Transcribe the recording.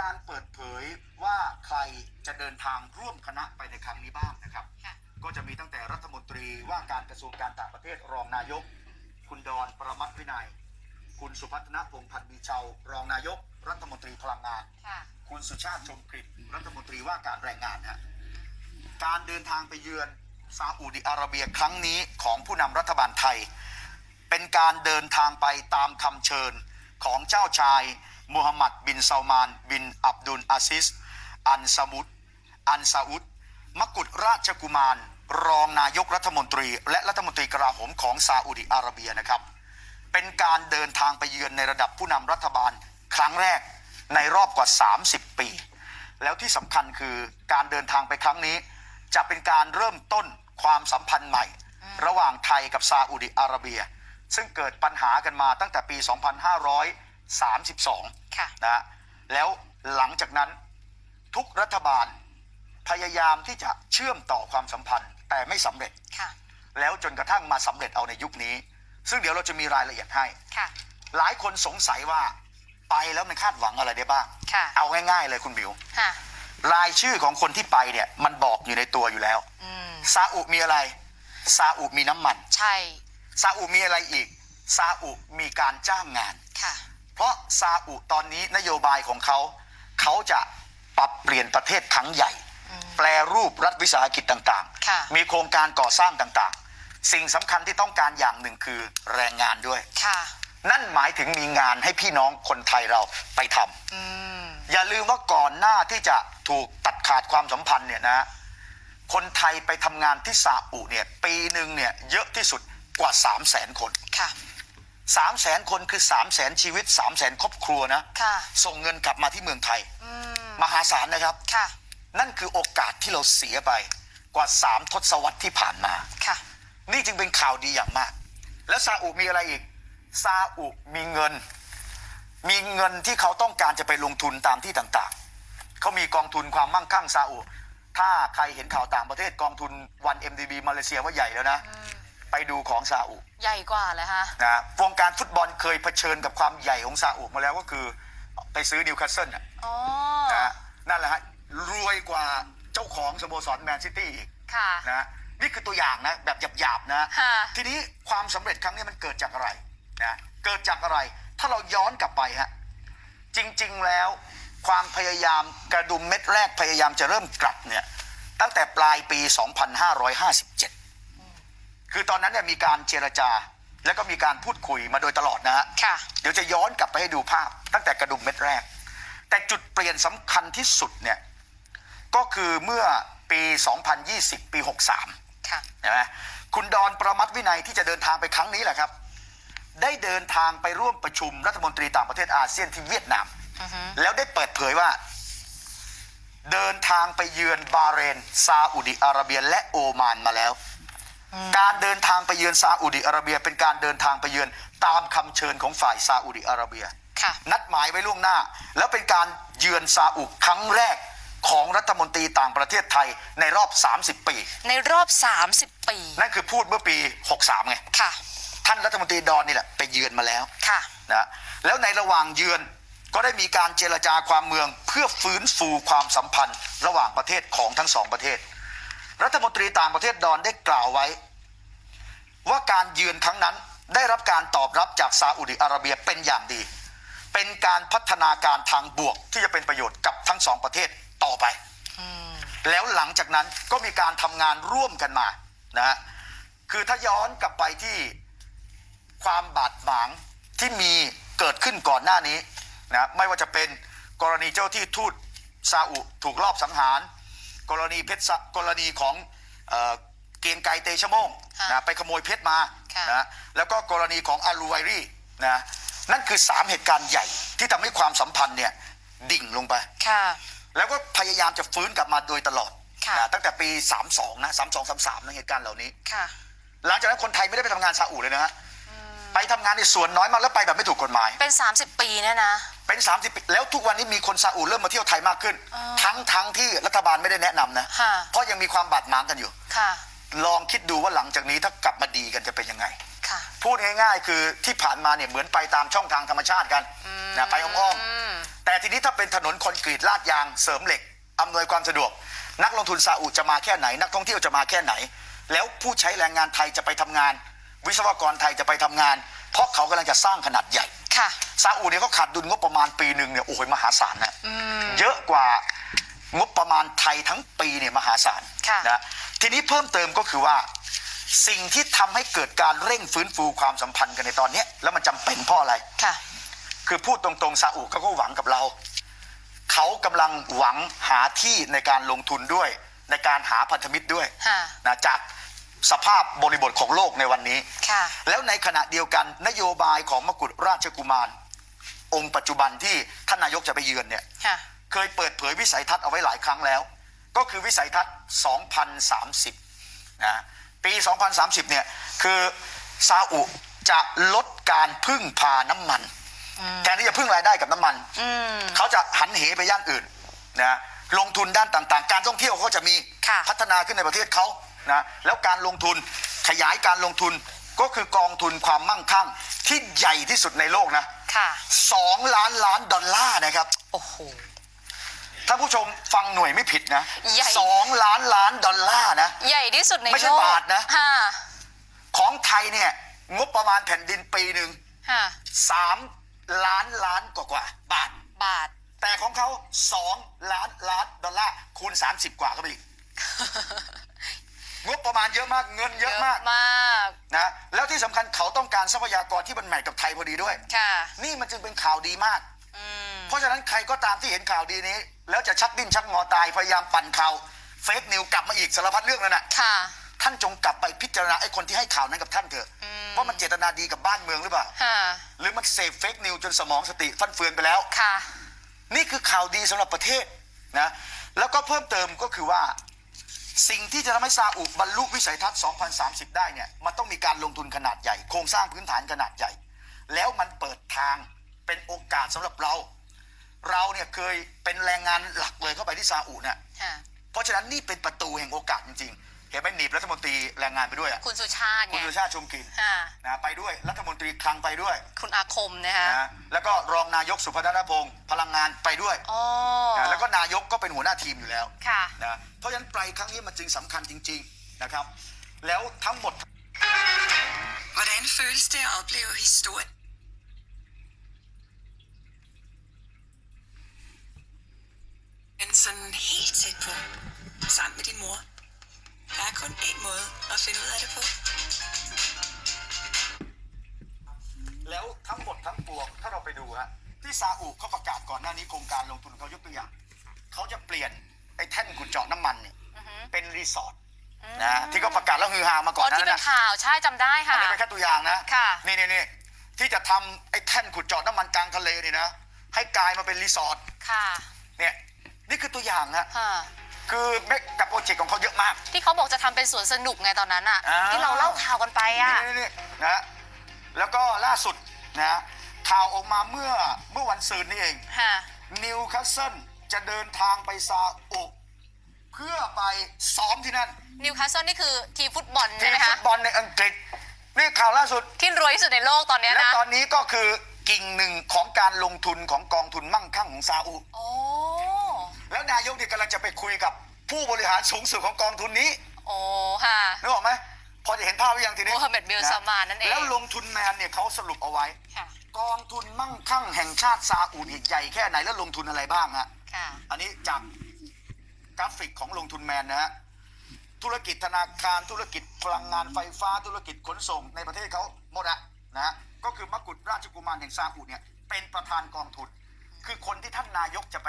การเปิดเผยว่าใครจะเดินทางร่วมคณะไปในครั้งนี้บ้างนะครับค่ะก็จะมีตั้งแต่รัฐมนตรีว่าการกระทรวงการต่างประเทศรองนายก คุณดอนประมัติวินัย คุณสุพัฒนพงษ์พันธ์มีเชารองนายก รัฐมนตรีพลังงานค่ะคุณสุชาติชมกลิ่นรัฐมนตรีว่าการแรงงานฮะการเดินทางไปเยือนซาอุดิอาระเบียครั้งนี้ของผู้นำรัฐบาลไทย เป็นการเดินทางไปตามคำเชิญของเจ้าชาย มูฮัมหมัด บินซาลมาน บินอับดุลอาซิส อันซามุดอันซาอุดมกุฎราชกุมาร รองนายกรัฐมนตรี และรัฐมนตรีกลาโหมของซาอุดิอาระเบียนะครับ เป็นการเดินทางไปเยือนในระดับผู้นำรัฐบาลครั้งแรกในรอบกว่า 30 ปี แล้วที่สำคัญคือการเดินทางไปครั้งนี้ จะเป็นการเริ่มต้นความสัมพันธ์ใหม่ ระหว่างไทยกับซาอุดิอาระเบีย ซึ่งเกิดปัญหากันมาตั้งแต่ปี 2532 ค่ะนะฮะแล้วหลังจากนั้นทุกรัฐบาลพยายามที่จะเชื่อมต่อความสัมพันธ์ แต่ไม่สำเร็จ ค่ะ แล้วจนกระทั่งมาสำเร็จเอาในยุคนี้ ซึ่งเดี๋ยวเราจะมีรายละเอียดให้ ค่ะ หลายคนสงสัยว่าไปแล้วมันคาดหวังอะไรได้บ้าง ค่ะ เอาง่ายๆเลยคุณบิว ค่ะ รายชื่อของคนที่ไปเนี่ยมันบอกอยู่ในตัวอยู่แล้ว อืม ซาอุมีอะไร ซาอุมีน้ำมัน ใช่ ซาอุมีอะไรอีก ซาอุมีการจ้างงาน ค่ะ เพราะซาอุตอนนี้นโยบายของเขา เขาจะปรับเปลี่ยนประเทศครั้งใหญ่ แปลรูปรัฐวิสาหกิจต่างค่ะมีโครงการก่อสร้างต่างๆ สิ่งสำคัญที่ต้องการอย่างหนึ่งคือแรงงานด้วยค่ะนั่นหมายถึงมีงานให้พี่น้องคนไทยเราไปทำอืมอย่าลืมว่าก่อนหน้าที่จะถูกตัดขาดความสัมพันธ์เนี่ยนะ คนไทยไปทำงานที่ซาอุเนี่ยปีหนึ่งเนี่ยเยอะที่สุดกว่า 3 0 0แสนคน ค่ะ3 0 0แสนคนคือ3 0 0แสนชีวิต3 0 0แสนครอบครัวนะค่ะ ส่งเงินกลับมาที่เมืองไทย อืมมหาศาลนะครับ ค่ะ นั่นคือโอกาสที่เราเสียไปกว่า3ทศวรรษที่ผ่านมา ค่ะ นี่จึงเป็นข่าวดีอย่างมาก แล้วซาอุมีอะไรอีก ซาอุมีเงิน มีเงินที่เขาต้องการจะไปลงทุนตามที่ต่างๆ เขามีกองทุนความมั่งคั่งซาอุ ถ้าใครเห็นข่าวต่างประเทศกองทุนวัน MDB มาเลเซียว่าใหญ่แล้วนะ ไปดูของซาอุใหญ่กว่าเลยฮะนะวงการฟุตบอลเคยเผชิญกับความใหญ่ของซาอุมาแล้วก็คือ ไปซื้อนิวคาสเซิลน่ะอ๋อนะนั่นแหละฮะรวยกว่าเจ้าของสโมสรแมนซิตี้อีกค่ะนะนี่คือตัวอย่างนะแบบหยาบๆนะ ค่ะทีนี้ความสำเร็จครั้งนี้มันเกิดจากอะไรนะเกิดจากอะไร ถ้าเราย้อนกลับไปฮะจริงๆแล้ว ความพยายามกระดุมเม็ดแรกพยายามจะเริ่มกลับเนี่ยตั้งแต่ปลายปี 2557 คือตอนนั้นเนี่ยมีการเจรจา แล้วก็มีการพูดคุยมาโดยตลอดนะฮะค่ะ เดี๋ยวจะย้อนกลับไปให้ดูภาพ ตั้งแต่กระดุมเม็ดแรก แต่จุดเปลี่ยนสำคัญที่สุดเนี่ยก็คือเมื่อปี 2020 ปี 63ค่ะ ใช่ไหมคุณดอนประมัติวินัยที่จะเดินทางไปครั้งนี้แหละครับ ได้เดินทางไปร่วมประชุมรัฐมนตรีต่างประเทศอาเซียนที่เวียดนาม อือฮึแล้วได้เปิดเผยว่า เดินทางไปเยือนบาห์เรนซาอุดิอาระเบียและโอมานมาแล้ว การเดินทางไปเยือนซาอุดิอาระเบีย เป็นการเดินทางไปเยือนตามคำเชิญของฝ่ายซาอุดิอาระเบียค่ะนัดหมายไว้ล่วงหน้า แล้วเป็นการเยือนซาอุครั้งแรกของรัฐมนตรีต่างประเทศไทยในรอบ 30 ปี ในรอบ 30 ปี นั่นคือพูดเมื่อปี 63 ไงค่ะท่านรัฐมนตรีดอนนี่แหละไปเยือนมาแล้วค่ะนะแล้วในระหว่างเยือนก็ได้มีการเจรจาความเมืองเพื่อฟื้นฟูความสัมพันธ์ระหว่างประเทศของทั้งสองประเทศ รัฐมนตรีต่างประเทศดอนได้กล่าวไว้ ว่าการเยือนครั้งนั้นได้รับการตอบรับจากซาอุดิอาระเบียเป็นอย่างดี เป็นการพัฒนาการทางบวกที่จะเป็นประโยชน์กับทั้งสองประเทศต่อไป แล้วหลังจากนั้นก็มีการทำงานร่วมกันมานะฮะคือถ้าย้อนกลับไปที่ความบาดหมางที่มีเกิดขึ้นก่อนหน้านี้นะไม่ว่าจะเป็นกรณีเจ้าที่ทูตซาอุถูกลอบสังหาร กรณีเพชรสะกรณีของเออเกรียงไกรเตชะโมงค่ะนะไปขโมยเพชรมาค่ะ นะแล้วก็กรณีของอาลูไวรีนะนั่นคือสามเหตุการณ์ใหญ่ที่ทำให้ความสัมพันธ์เนี่ยดิ่งลงไป ค่ะ แล้วก็พยายามจะฟื้นกลับมาโดยตลอดค่ะ นะตั้งแต่ปี 32 นะ 32 33นะเหตุการณ์เหล่านี้ ค่ะ หลังจากนั้นคนไทยไม่ได้ไปทำงานซาอุเลยนะฮะ ไปทำงานในส่วนน้อยมากแล้วไปแบบไม่ถูกกฎหมาย เป็น 30 ปีเนี่ยนะ เป็น 30ปีแล้วทุกวันนี้มีคนซาอุเริ่มมาเที่ยวไทยมากขึ้นอ๋อทั้งทั้งที่รัฐบาลไม่ได้แนะนำนะ ค่ะ เพราะยังมีความบาดหมางกันอยู่ ค่ะ ลองคิดดูว่าหลังจากนี้ถ้ากลับมาดีกันจะเป็นยังไง ค่ะ พูดง่ายๆ คือที่ผ่านมาเนี่ยเหมือนไปตามช่องทางธรรมชาติกันนะไปอ้อมๆแต่ทีนี้ถ้าเป็นถนนคอนกรีตลาดยางเสริมเหล็กอำนวยความสะดวก นักลงทุนซาอุจะมาแค่ไหน นักท่องเที่ยวจะมาแค่ไหน แล้วผู้ใช้แรงงานไทยจะไปทำงาน วิศวกรไทยจะไปทำงาน เพราะเขากำลังจะสร้างขนาดใหญ่ค่ะซาอุเนี่ยเขาขาดดุลงบประมาณปีหนึ่งเนี่ยโอ้โหมหาศาลนะเยอะกว่างบประมาณไทยทั้งปีเนี่ยมหาศาลค่ะนะทีนี้เพิ่มเติมก็คือว่า สิ่งที่ทำให้เกิดการเร่งฟื้นฟูความสัมพันธ์กันในตอนเนี้ยแล้วมันจำเป็นเพราะอะไรค่ะ คือพูดตรงๆซาอุเขาก็หวังกับเรา เขากำลังหวังหาที่ในการลงทุนด้วย ในการหาพันธมิตรด้วยค่ะนะจาก สภาพบริบทของโลกในวันนี้ ค่ะ แล้วในขณะเดียวกันนโยบายของมกุฎราชกุมาร องค์ปัจจุบันที่ท่านนายกจะไปเยือนเนี่ย ค่ะ เคยเปิดเผยวิสัยทัศน์เอาไว้หลายครั้งแล้ว ก็คือวิสัยทัศน์ 2030 นะ ปี 2030 เนี่ย คือซาอุจะลดการพึ่งพาน้ำมัน แทนที่จะพึ่งรายได้กับน้ำมัน อืม เขาจะหันเหไปย่านอื่นนะลงทุนด้านต่างๆ การท่องเที่ยวเขาจะมีค่ะ พัฒนาขึ้นในประเทศเขา นะแล้วการลงทุนขยายการลงทุนก็คือกองทุนความมั่งคั่งที่ใหญ่ที่สุดในโลกนะค่ะสองล้านล้านดอลลาร์นะครับ โอ้โหท่านผู้ชมฟังหน่วยไม่ผิดนะใหญ่สองล้านล้านดอลลาร์นะ ใหญ่ที่สุดในโลก ไม่ใช่บาทนะค่ะของไทยเนี่ย งบประมาณแผ่นดินปีหนึ่งค่ะสามล้านล้านกว่ากว่าๆบาท บาท แต่ของเขาสองล้านล้านดอลลาร์คูณ30กว่าเข้าไปอีก งบประมาณเยอะมากเงินเยอะมากมากนะแล้วที่สำคัญเขาต้องการทรัพยากรที่มันแมทกับไทยพอดีด้วยค่ะนี่มันจึงเป็นข่าวดีมากอืมเพราะฉะนั้นใครก็ตามที่เห็นข่าวดีนี้ แล้วจะชักดิ้นชักงอตายพยายามปั่นข่าวเฟกนิวกลับมาอีกสารพัดเรื่องนั่นน่ะค่ะท่านจงกลับไปพิจารณาไอ้คนที่ให้ข่าวนั้นกับท่านเถอะว่ามันเจตนาดีกับบ้านเมืองหรือเปล่าค่ะหรือมันเสพเฟกนิวจนสมองสติฟันเฟือนไปแล้วค่ะ นี่คือข่าวดีสำหรับประเทศนะแล้วก็เพิ่มเติมก็คือว่า สิ่งที่จะทำให้ซาอุบรรลุวิสัยทัศน์ 2030 ได้เนี่ย มันต้องมีการลงทุนขนาดใหญ่ โครงสร้างพื้นฐานขนาดใหญ่ แล้วมันเปิดทางเป็นโอกาสสำหรับเรา เราเนี่ยเคยเป็นแรงงานหลักเลยเข้าไปที่ซาอุเนี่ยค่ะเพราะฉะนั้นนี่เป็นประตูแห่งโอกาสจริงๆ เห็นไหมหนีบรัฐมนตรีแรงงานไปด้วยอะคุณสุชาติคุไงณสุชาติชมกลิ่นค่ะนะไปด้วยรัฐมนตรีคลังไปด้วยคุณอาคมนะคะนะแล้วก็รองนายกสุพัฒนพงศ์พลังงานไปด้วยอ๋อนะแล้วก็นายกก็เป็นหัวหน้าทีมอยู่แล้วค่ะ นะเพราะฉะนั้นไปครั้งนี้มันจึงสำคัญจริง ๆนะครับ แล้วทั้งหมด Hvordan føles det at opleve historien? Men sådan helt tæt på, sammen med din mor. Der er kun én måde at finde ud af det på. แล้วทั้งหมดทั้งปวงถ้าเราไปดูฮะที่ซาอุเขาประกาศก่อนหน้านี้โครงการลงทุนเขายกตัวอย่างเขาจะเปลี่ยนไอ้แท่นขุดเจาะน้ำมันเนี่ยเป็นรีสอร์ทนะที่เขาประกาศแล้วฮือฮามาก่อ๋ออนหนาที่นั้นเป็นนะ ข่าวใช่จำได้อัค่ะนนี้เป็นแค่ตัวอย่างนะ ค่ะ นี่นี่นี่ที่จะทำไอ้แท่นขุดเจาะน้ำมันกลางทะเลนี่นะ ให้กลายมาเป็นรีสอร์ท ค่ะเนี่ย นี่คือตัวอย่างฮะค่ะ คือเมกกับโปรเจกต์ของเขาเยอะมาก ที่เขาบอกจะทำเป็นสวนสนุกไงตอนนั้นอะอ่า ที่เราเล่าข่าวกันไปอะนี่นี่นี่นะแล้วก็ล่าสุดนะข่าวออกมาเมื่อเมื่อวันซืนนี่เองค่ะนิวคาสเซิลจะเดินทางไปซาอุเพื่อไปซ้อมที่นั่นนิวคาสเซิลนี่คือทีมฟุตบอลทีใช่มไหมฟุคะ ตบอลในอังกฤษนี่ข่าวล่าสุด ที่รวยที่สุดในโลกตอนเนี้ยและนะ ตอนนี้ก็คือกิ่งหนึ่งของการลงทุนของกองทุนมั่งคั่งของซาอุ โอ้ แล้วนายกเนี่ยกำลังจะไปคุยกับผู้บริหารสูงสุดของกองทุนนี้โอ้ค่ะ นึกออกไหมพอจะเห็นภาพหรือยังทีนี้โมฮัมเหม็ดบิลซามานั่นเอง แล้วลงทุนแมนเนี่ยเขาสรุปเอาไว้ ค่ะ กองทุนมั่งคั่งแห่งชาติซาอุเนี่ยใหญ่แค่ไหนแล้วลงทุนอะไรบ้างฮะค่ะ อันนี้จากกราฟิกของลงทุนแมนนะฮะธุรกิจธนาคารธุรกิจพลังงานไฟฟ้าธุรกิจขนส่งในประเทศเขาหมดอะนะฮะก็คือมกุฎราชกุมารแห่งซาอุเนี่ยเป็นประธานกองทุน คือคนที่ท่านนายกจะไป